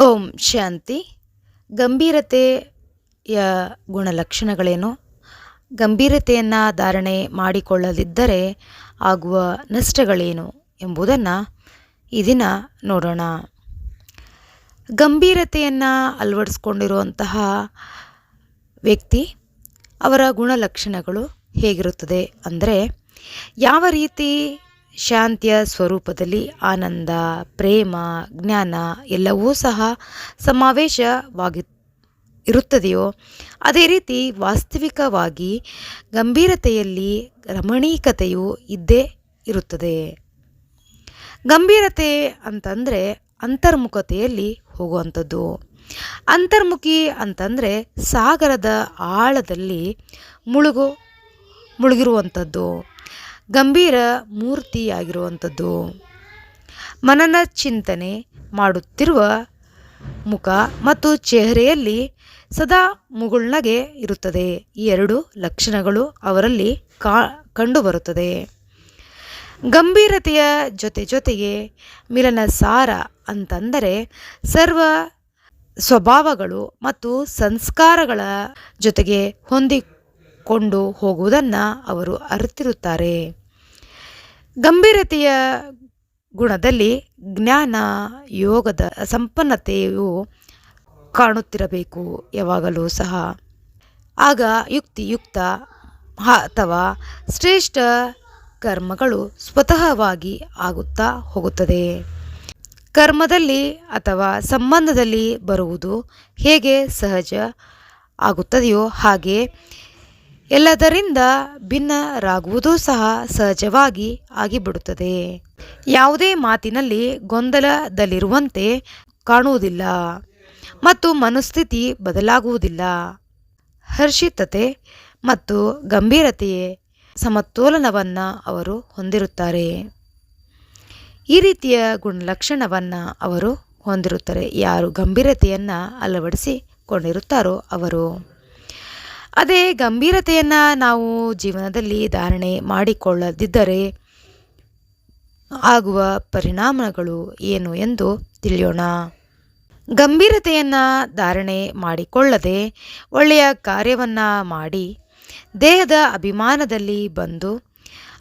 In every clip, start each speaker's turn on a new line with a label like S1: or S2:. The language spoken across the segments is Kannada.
S1: ಓಂ ಶಾಂತಿ. ಗಂಭೀರತೆಯ ಗುಣಲಕ್ಷಣಗಳೇನು? ಗಂಭೀರತೆಯನ್ನು ಧಾರಣೆ ಮಾಡಿಕೊಳ್ಳದಿದ್ದರೆ ಆಗುವ ನಷ್ಟಗಳೇನು ಎಂಬುದನ್ನು ಈ ದಿನ ನೋಡೋಣ. ಗಂಭೀರತೆಯನ್ನು ಅಳವಡಿಸ್ಕೊಂಡಿರುವಂತಹ ವ್ಯಕ್ತಿ ಅವರ ಗುಣಲಕ್ಷಣಗಳು ಹೇಗಿರುತ್ತದೆ ಅಂದರೆ ಯಾವ ರೀತಿ ಶಾಂತಿಯ ಸ್ವರೂಪದಲ್ಲಿ ಆನಂದ, ಪ್ರೇಮ, ಜ್ಞಾನ ಎಲ್ಲವೂ ಸಹ ಸಮಾವೇಶವಾಗಿ ಇರುತ್ತದೆಯೋ ಅದೇ ರೀತಿ ವಾಸ್ತವಿಕವಾಗಿ ಗಂಭೀರತೆಯಲ್ಲಿ ರಮಣೀಕತೆಯು ಇದ್ದೇ ಇರುತ್ತದೆ. ಗಂಭೀರತೆ ಅಂತಂದರೆ ಅಂತರ್ಮುಖತೆಯಲ್ಲಿ ಹೋಗುವಂಥದ್ದು. ಅಂತರ್ಮುಖಿ ಅಂತಂದರೆ ಸಾಗರದ ಆಳದಲ್ಲಿ ಮುಳುಗು, ಮುಳುಗಿರುವಂಥದ್ದು. ಗಂಭೀರ ಮೂರ್ತಿಯಾಗಿರುವಂಥದ್ದು. ಮನನ ಚಿಂತನೆ ಮಾಡುತ್ತಿರುವ ಮುಖ ಮತ್ತು ಚೆಹರೆಯಲ್ಲಿ ಸದಾ ಮುಗುಳ್ನಗೆ ಇರುತ್ತದೆ. ಈ ಎರಡು ಲಕ್ಷಣಗಳು ಅವರಲ್ಲಿ ಕಾ, ಕಂಡುಬರುತ್ತದೆ. ಗಂಭೀರತೆಯ ಜೊತೆ ಜೊತೆಗೆ ಮಿಲನ ಸಾರ ಅಂತಂದರೆ ಸರ್ವ ಸ್ವಭಾವಗಳು ಮತ್ತು ಸಂಸ್ಕಾರಗಳ ಜೊತೆಗೆ ಹೊಂದಿಕೊಂಡು ಹೋಗುವುದನ್ನು ಅವರು ಅರಿತಿರುತ್ತಾರೆ. ಗಂಭೀರತೆಯ ಗುಣದಲ್ಲಿ ಜ್ಞಾನ ಯೋಗದ ಸಂಪನ್ನತೆಯು ಕಾಣುತ್ತಿರಬೇಕು ಯಾವಾಗಲೂ ಸಹ. ಆಗ ಯುಕ್ತಿಯುಕ್ತ ಅಥವಾ ಶ್ರೇಷ್ಠ ಕರ್ಮಗಳು ಸ್ವತಃವಾಗಿ ಆಗುತ್ತಾ ಹೋಗುತ್ತದೆ. ಕರ್ಮದಲ್ಲಿ ಅಥವಾ ಸಂಬಂಧದಲ್ಲಿ ಬರುವುದು ಹೇಗೆ ಸಹಜ ಆಗುತ್ತದೆಯೋ ಹಾಗೆ ಎಲ್ಲದರಿಂದ ಭಿನ್ನರಾಗುವುದೂ ಸಹ ಸಹಜವಾಗಿ ಆಗಿಬಿಡುತ್ತದೆ. ಯಾವುದೇ ಮಾತಿನಲ್ಲಿ ಗೊಂದಲದಲ್ಲಿರುವಂತೆ ಕಾಣುವುದಿಲ್ಲ ಮತ್ತು ಮನಸ್ಥಿತಿ ಬದಲಾಗುವುದಿಲ್ಲ. ಹರ್ಷಿತತೆ ಮತ್ತು ಗಂಭೀರತೆಯೇ ಸಮತೋಲನವನ್ನು ಅವರು ಹೊಂದಿರುತ್ತಾರೆ. ಈ ರೀತಿಯ ಗುಣಲಕ್ಷಣವನ್ನು ಅವರು ಹೊಂದಿರುತ್ತಾರೆ. ಯಾರು ಗಂಭೀರತೆಯನ್ನು ಅಳವಡಿಸಿಕೊಂಡಿರುತ್ತಾರೋ ಅವರು. ಅದೇ ಗಂಭೀರತೆಯನ್ನು ನಾವು ಜೀವನದಲ್ಲಿ ಧಾರಣೆ ಮಾಡಿಕೊಳ್ಳದಿದ್ದರೆ ಆಗುವ ಪರಿಣಾಮಗಳು ಏನು ಎಂದು ತಿಳಿಯೋಣ. ಗಂಭೀರತೆಯನ್ನು ಧಾರಣೆ ಮಾಡಿಕೊಳ್ಳದೆ ಒಳ್ಳೆಯ ಕಾರ್ಯವನ್ನು ಮಾಡಿ ದೇಹದ ಅಭಿಮಾನದಲ್ಲಿ ಬಂದು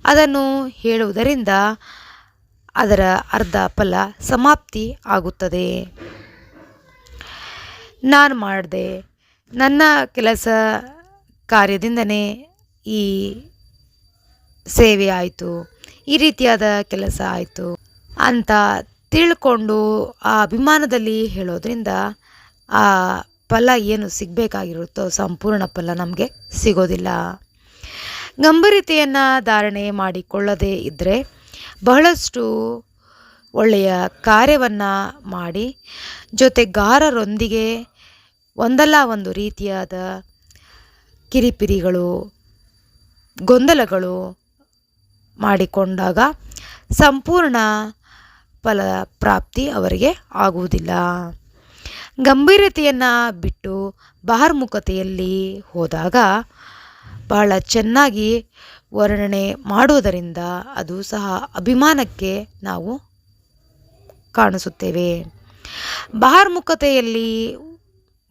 S1: ಅದನ್ನು ಹೇಳುವುದರಿಂದ ಅದರ ಅರ್ಧ ಫಲ ಸಮಾಪ್ತಿ ಆಗುತ್ತದೆ. ನಾನು ಮಾಡಿದೆ, ನನ್ನ ಕೆಲಸ ಕಾರ್ಯದಿಂದನೇ ಈ ಸೇವೆ ಆಯಿತು. ಈ ರೀತಿಯಾದ ಕೆಲಸ ಆಯಿತು ಅಂತ ತಿಳ್ಕೊಂಡು ಆ ಅಭಿಮಾನದಲ್ಲಿ ಹೇಳೋದ್ರಿಂದ ಆ ಫಲ ಏನು ಸಿಗಬೇಕಾಗಿರುತ್ತೋ ಸಂಪೂರ್ಣ ಫಲ ನಮಗೆ ಸಿಗೋದಿಲ್ಲ. ಗಂಭೀರತೆಯನ್ನು ಧಾರಣೆ ಮಾಡಿಕೊಳ್ಳದೇ ಇದ್ದರೆ ಬಹಳಷ್ಟು ಒಳ್ಳೆಯ ಕಾರ್ಯವನ್ನು ಮಾಡಿ ಜೊತೆಗಾರರೊಂದಿಗೆ ಒಂದಲ್ಲ ಒಂದು ರೀತಿಯಾದ ಕಿರಿಪಿರಿಗಳು, ಗೊಂದಲಗಳು ಮಾಡಿಕೊಂಡಾಗ ಸಂಪೂರ್ಣ ಫಲ ಪ್ರಾಪ್ತಿ ಅವರಿಗೆ ಆಗುವುದಿಲ್ಲ. ಗಂಭೀರತೆಯನ್ನು ಬಿಟ್ಟು ಬಹಿರ್ಮುಖತೆಯಲ್ಲಿ ಹೋದಾಗ ಬಹಳ ಚೆನ್ನಾಗಿ ವರ್ಣನೆ ಮಾಡುವುದರಿಂದ ಅದು ಸಹ ಅಭಿಮಾನಕ್ಕೆ ನಾವು ಕಾಣಿಸುತ್ತೇವೆ. ಬಹಿರ್ಮುಖತೆಯಲ್ಲಿ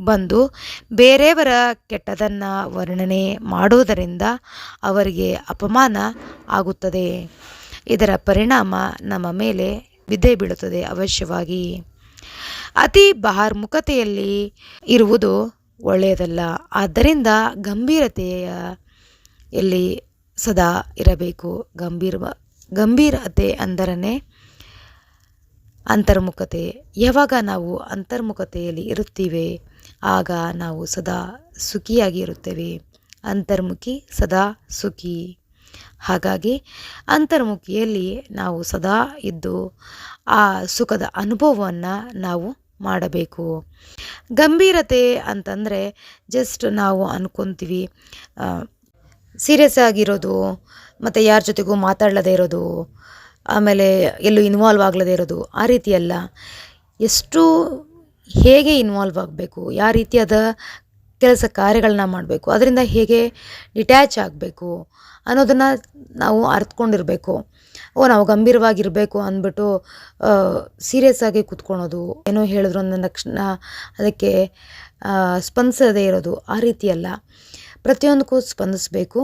S1: ಬಂದು ಬೇರೆಯವರ ಕೆಟ್ಟದನ್ನು ವರ್ಣನೆ ಮಾಡುವುದರಿಂದ ಅವರಿಗೆ ಅಪಮಾನ ಆಗುತ್ತದೆ. ಇದರ ಪರಿಣಾಮ ನಮ್ಮ ಮೇಲೆ ಬಿದ್ದೇ ಬೀಳುತ್ತದೆ ಅವಶ್ಯವಾಗಿ. ಅತಿ ಬಹಾರ್ಮುಖತೆಯಲ್ಲಿ ಇರುವುದು ಒಳ್ಳೆಯದಲ್ಲ. ಆದ್ದರಿಂದ ಗಂಭೀರತೆಯ ಎಲ್ಲಿ ಸದಾ ಇರಬೇಕು. ಗಂಭೀರ, ಗಂಭೀರತೆ ಅಂದರೆ ಅಂತರ್ಮುಖತೆ. ಯಾವಾಗ ನಾವು ಅಂತರ್ಮುಖತೆಯಲ್ಲಿ ಇರುತ್ತೀವಿ? ಆಗ ನಾವು ಸದಾ ಸುಖಿಯಾಗಿ ಇರುತ್ತೇವೆ ಅಂತರ್ಮುಖಿ ಸದಾ ಸುಖಿ. ಹಾಗಾಗಿ ಅಂತರ್ಮುಖಿಯಲ್ಲಿ ನಾವು ಸದಾ ಇದ್ದು ಆ ಸುಖದ ಅನುಭವವನ್ನು ನಾವು ಮಾಡಬೇಕು. ಗಂಭೀರತೆ ಅಂತಂದರೆ ಜಸ್ಟ್ ನಾವು ಅಂದ್ಕೊತೀವಿ ಸೀರಿಯಸ್ ಆಗಿರೋದು, ಮತ್ತು ಯಾರ ಜೊತೆಗೂ ಮಾತಾಡಲದೇ ಇರೋದು, ಆಮೇಲೆ ಎಲ್ಲೂ ಇನ್ವಾಲ್ವ್ ಆಗಲದೇ ಇರೋದು, ಆ ರೀತಿಯಲ್ಲ. ಎಷ್ಟು ಹೇಗೆ ಇನ್ವಾಲ್ವ್ ಆಗಬೇಕು, ಯಾವ ರೀತಿಯಾದ ಕೆಲಸ ಕಾರ್ಯಗಳನ್ನ ಮಾಡಬೇಕು, ಅದರಿಂದ ಹೇಗೆ ಡಿಟ್ಯಾಚ್ ಆಗಬೇಕು ಅನ್ನೋದನ್ನು ನಾವು ಅರ್ಥಕೊಂಡಿರಬೇಕು ಓ, ನಾವು ಗಂಭೀರವಾಗಿರಬೇಕು ಅಂದ್ಬಿಟ್ಟು ಸೀರಿಯಸ್ ಆಗಿ ಕೂತ್ಕೊಳೋದು, ಏನೋ ಹೇಳಿದ್ರು ಅಂದ ತಕ್ಷಣ ಅದಕ್ಕೆ ಸ್ಪಂದಿಸದೇ ಇರೋದು ಆ ರೀತಿಯಲ್ಲ. ಪ್ರತಿಯೊಂದಕ್ಕೂ ಸ್ಪಂದಿಸಬೇಕು.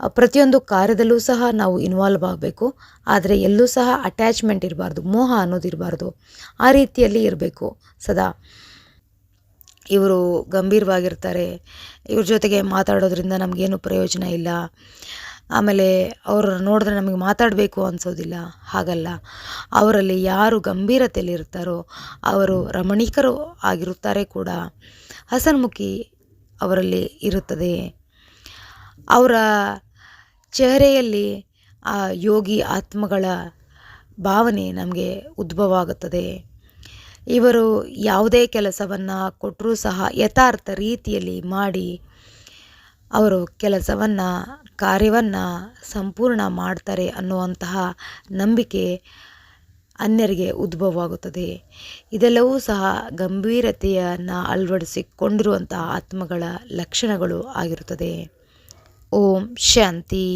S1: ಪ್ರತಿಯೊಂದು ಕಾರ್ಯದಲ್ಲೂ ಸಹ ನಾವು ಇನ್ವಾಲ್ವ್ ಆಗಬೇಕು. ಆದರೆ ಎಲ್ಲೂ ಸಹ ಅಟ್ಯಾಚ್ಮೆಂಟ್ ಇರಬಾರ್ದು, ಮೋಹ ಅನ್ನೋದು ಇರಬಾರ್ದು. ಆ ರೀತಿಯಲ್ಲಿ ಇರಬೇಕು ಸದಾ. ಇವರು ಗಂಭೀರವಾಗಿರ್ತಾರೆ, ಇವ್ರ ಜೊತೆಗೆ ಮಾತಾಡೋದ್ರಿಂದ ನಮಗೇನು ಪ್ರಯೋಜನ ಇಲ್ಲ. ಆಮೇಲೆ ಅವರು ನೋಡಿದ್ರೆ ನಮಗೆ ಮಾತಾಡಬೇಕು ಅನಿಸೋದಿಲ್ಲ, ಹಾಗಲ್ಲ. ಅವರಲ್ಲಿ ಯಾರು ಗಂಭೀರತೆಯಲ್ಲಿ ಇರ್ತಾರೋ, ಅವರು ರಮಣೀಕರು ಆಗಿರುತ್ತಾರೆ ಕೂಡ. ಹಸನ್ಮುಖಿ ಅವರಲ್ಲಿ ಇರುತ್ತದೆ. ಅವರ ಚೆಹರೆಯಲ್ಲಿ ಆ ಯೋಗಿ ಆತ್ಮಗಳ ಭಾವನೆ ನಮಗೆ ಉದ್ಭವ ಆಗುತ್ತದೆ ಇವರು ಯಾವುದೇ ಕೆಲಸವನ್ನು ಕೊಟ್ಟರೂ ಸಹ ಯಥಾರ್ಥ ರೀತಿಯಲ್ಲಿ ಮಾಡಿ ಅವರು ಕೆಲಸವನ್ನು, ಕಾರ್ಯವನ್ನು ಸಂಪೂರ್ಣ ಮಾಡ್ತಾರೆ ಅನ್ನುವಂತಹ ನಂಬಿಕೆ ಅನ್ಯರಿಗೆ ಉದ್ಭವವಾಗುತ್ತದೆ. ಇದೆಲ್ಲವೂ ಸಹ ಗಂಭೀರತೆಯನ್ನು ಅಳವಡಿಸಿಕೊಂಡಿರುವಂತಹ ಆತ್ಮಗಳ ಲಕ್ಷಣಗಳು ಆಗಿರುತ್ತದೆ. ಓಂ ಶಾಂತಿ